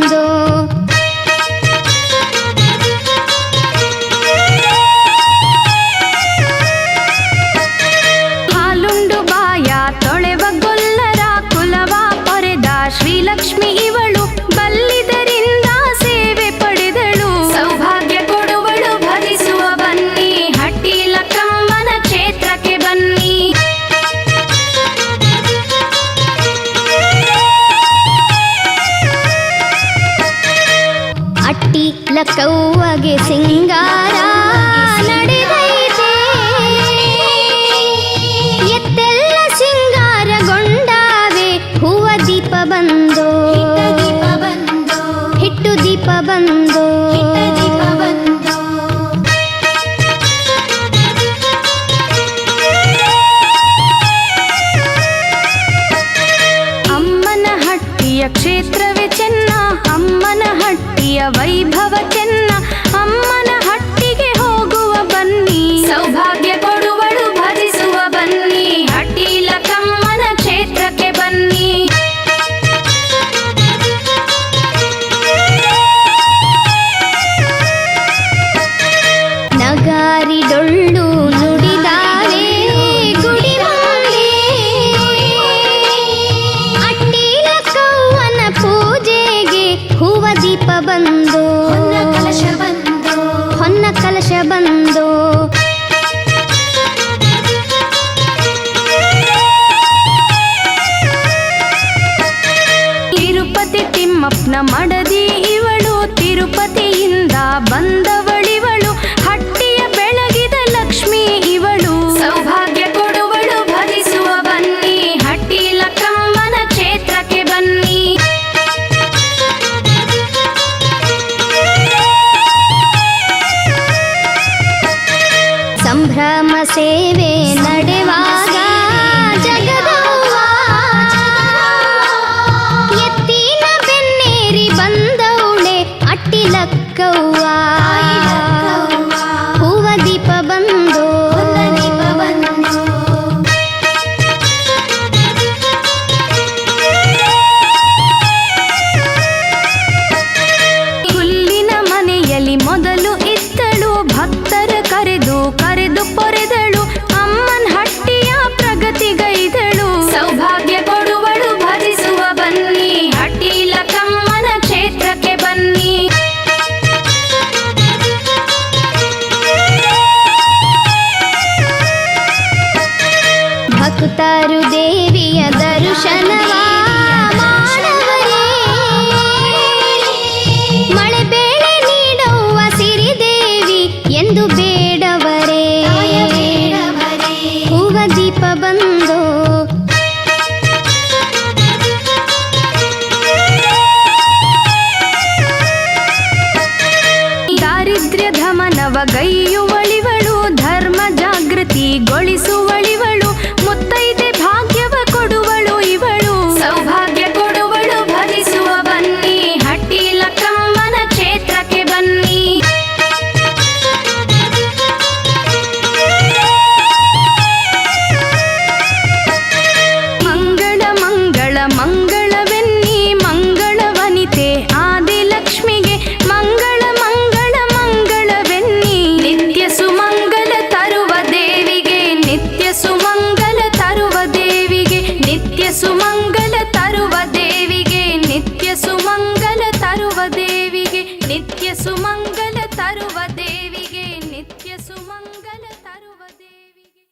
comes over. ಲಕ್ಕವ್ವಗೆ ಸಿಂಗಾರ ನಡೆದೈತೆ. ಎತ್ತೆಲ್ಲ ಸಿಂಗಾರಗೊಂಡಾವೆ, ಹೂವ ದೀಪ ಬಂದೋ. ಹಿಟ್ಟು ದೀಪ ಬಂದೋ. ಅಮ್ಮನ ಹಟ್ಟಿಯ ಕ್ಷೇತ್ರವೇ ಚೆನ್ನ, ಅಮ್ಮನ వైభవ చెన్న ದೀಪ ಬಂದೋ ದಾರಿದ್ರ್ಯ ಧಮನವ ಗೈಯುವಳಿವಳು ಧರ್ಮ ಜಾಗೃತಿಗೊಳಿಸುವಳಿವಳು.